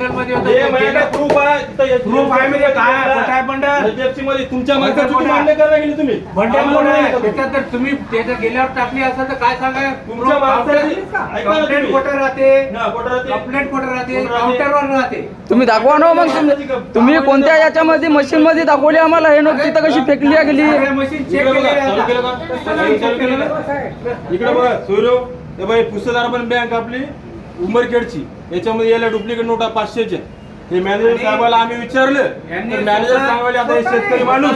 बंडलमध्ये होतं. हे माझ्याकडे proof आहे. Proof आहे म्हणजे काय आहे? मध्ये आहे तुमच्या आहे? मान्य करायला गेली तुम्ही आहे? त्याच्यात जर तुम्ही त्याच्या गेल्यावर टाकली असेल तर काय सांगा तुमच्या माणसाची- ऐका ना कंप्लेंट तुम्ही. कुठं राहते हा? कंप्लेंट कुठं राहते कुठं राहते? काउंटरवर राहते तुम्ही दाखवा ना हो मग तुम्ही तुम्ही कोणत्या याच्यामध्ये मशीन मध्ये दाखवली आम्हाला हे नोट तिथं कशी फेकली गेली मशीन चेक इकडे बघा, चालू केलं का? आहे. चालू चालू केलं का? इकडे बघा सोयरो हे बाई पुस्तकदार पण बँक आपली उमरखेडची. याच्यामध्ये याला डुप्लिकेट नोटा पाचशेच्या हे मॅनेजर साहेबाला आम्ही विचारलं. तर मॅनेजर सांगायला आता हे शेतकरी माणूस.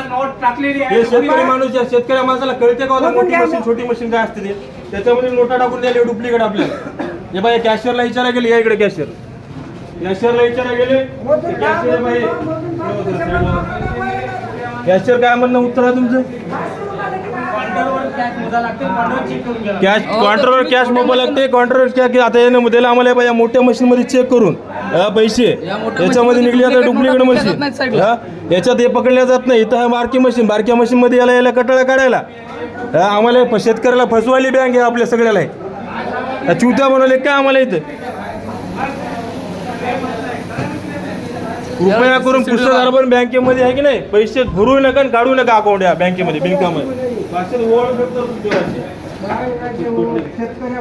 हे शेतकरी माणूस या शेतकऱ्या माणसाला कळते का होता मोठी मशीन छोटी मशीन काय असते ते? त्याच्यामध्ये नोटा टाकून द्यायला डुप्लिकेट आपल्याला. हे बाई कॅशियरला विचारा गेले. या इकडे कॅशियर कॅशियरला विचारा गेले. कॅशियर बाई कॅशियर काय म्हणणं उत्तर आहे तुमचं? कॅश काउंटरवर कॅश मोबाईल लागते काउंटरवर कॅश आता यानं मुद्द्याला आम्हाला या मोठ्या मशीन मध्ये चेक करून हा, पैसे. याच्यामध्ये निघली आता डुप्लिकेट मशीन. हा, याच्यात हे पकडल्या जात नाही. इथं हा बारकी मशीन बारक्या मशीन मध्ये याला याला कटाळा काढायला. हा, आम्हाला फ- शेतकऱ्याला फसवायली बँक आहे आपल्या सगळ्याला. हा, चुत्या बनवले काय आम्हाला इथं? कृपया करून पुस्तक पण बँकेमध्ये आहे की नाही? पैसे भरू नका आणि काढू नका अकाउंट या बँकेमध्ये तुमची. शेतकऱ्या